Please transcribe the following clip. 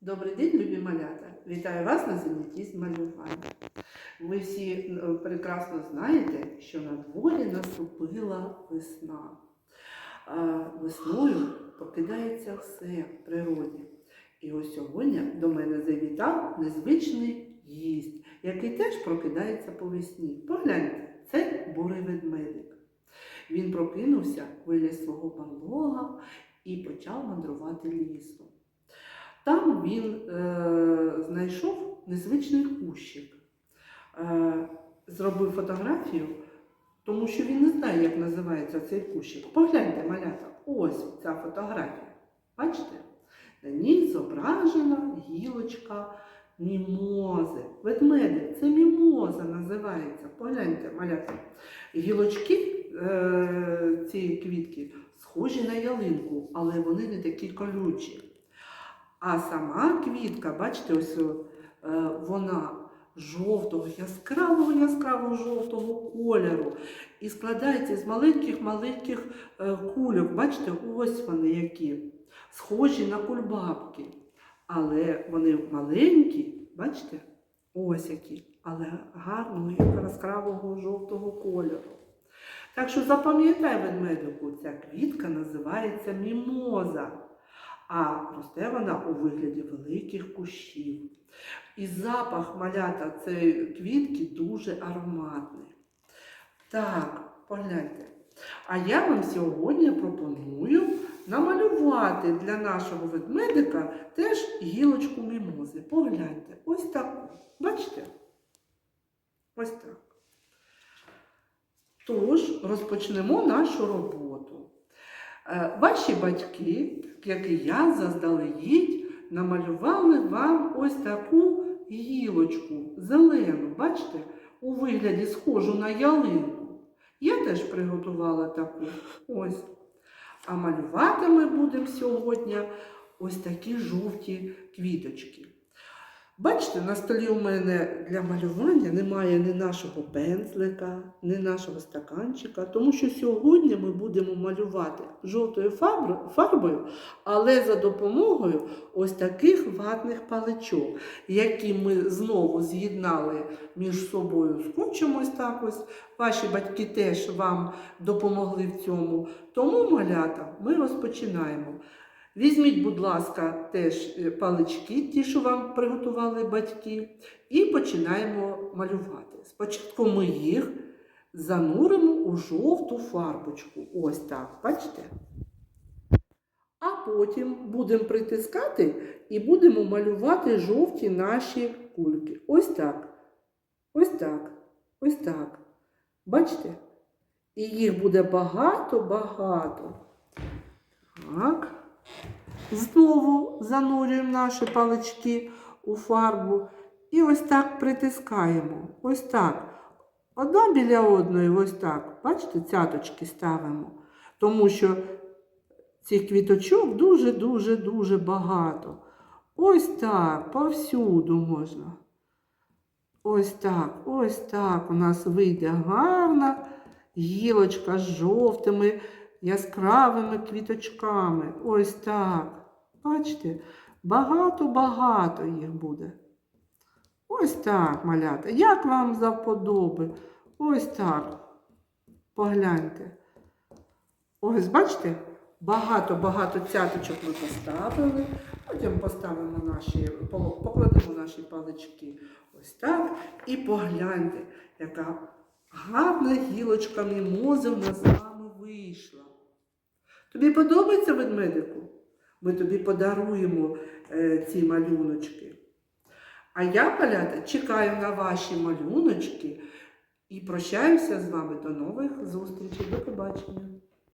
Добрий день, любі малята! Вітаю вас на занятті з малювання. Ви всі е, прекрасно знаєте, що на дворі наступила весна. Весною покидається все в природі. І ось сьогодні до мене завітав незвичний гість, який теж прокидається по весні. Погляньте, це бурий ведмедик. Він прокинувся, виліз свого барлога і почав мандрувати лісом. Там він е, знайшов незвичний кущик, е, зробив фотографію, тому що він не знає, як називається цей кущик. Погляньте, малята, ось ця фотографія. Бачите? На ній зображена гілочка мімози. Ведмедик, це мімоза називається. Погляньте, малята. Гілочки е, цієї квітки схожі на ялинку, але вони не такі колючі. А сама квітка, бачите, ось е, вона жовтого, яскравого, яскравого жовтого кольору. І складається з маленьких-маленьких е, кульок. Бачите, ось вони які, схожі на кульбабки. Але вони маленькі, бачите, ось які, але гарного яскравого жовтого кольору. Так що запам'ятай ведмедику, ця квітка називається мімоза а росте вона у вигляді великих кущів. І запах малята цієї квітки дуже ароматний. Так, погляньте. А я вам сьогодні пропоную намалювати для нашого ведмедика теж гілочку мімози. Погляньте, ось таку. Бачите? Ось так. Тож, розпочнемо нашу роботу. Е, Ваші батьки, як і я, заздалегідь намалювали вам ось таку гілочку зелену, бачите, у вигляді схожу на ялинку. Я теж приготувала таку. Ось. А малювати ми будемо сьогодні ось такі жовті квіточки. Бачите, на столі у мене для малювання немає ні нашого пензлика, ні нашого стаканчика, тому що сьогодні ми будемо малювати жовтою фарбою, але за допомогою ось таких ватних паличок, які ми знову з'єднали між собою скотчем ось так ось. Ваші батьки теж вам допомогли в цьому. Тому, малята, ми розпочинаємо. Візьміть, будь ласка, теж е, палички, ті, що вам приготували батьки, і починаємо малювати. Спочатку ми їх зануримо у жовту фарбочку. Ось так, бачите? А потім будемо притискати і будемо малювати жовті наші кульки. Ось так. Ось так. Ось так. Бачите? І їх буде багато-багато. Так. Знову занурюємо наші палички у фарбу і ось так притискаємо. Ось так. Одна біля одної, ось так. Бачите, цяточки ставимо. Тому що цих квіточок дуже-дуже-дуже багато. Ось так, повсюду можна. Ось так, ось так у нас вийде гарна гілочка з жовтими яскравими квіточками. Ось так. Бачите, багато-багато їх буде. Ось так, малята. Як вам завподоби? Ось так. Погляньте. Ось, бачите, багато-багато цяточок ми поставили. Потім поставимо наші, покладемо наші палички. Ось так. І погляньте, яка гарна гілочка мімози в нас. Тобі подобається ведмедику? Ми тобі подаруємо е, ці малюночки. А я, палята, чекаю на ваші малюночки і прощаюся з вами до нових зустрічей. До побачення.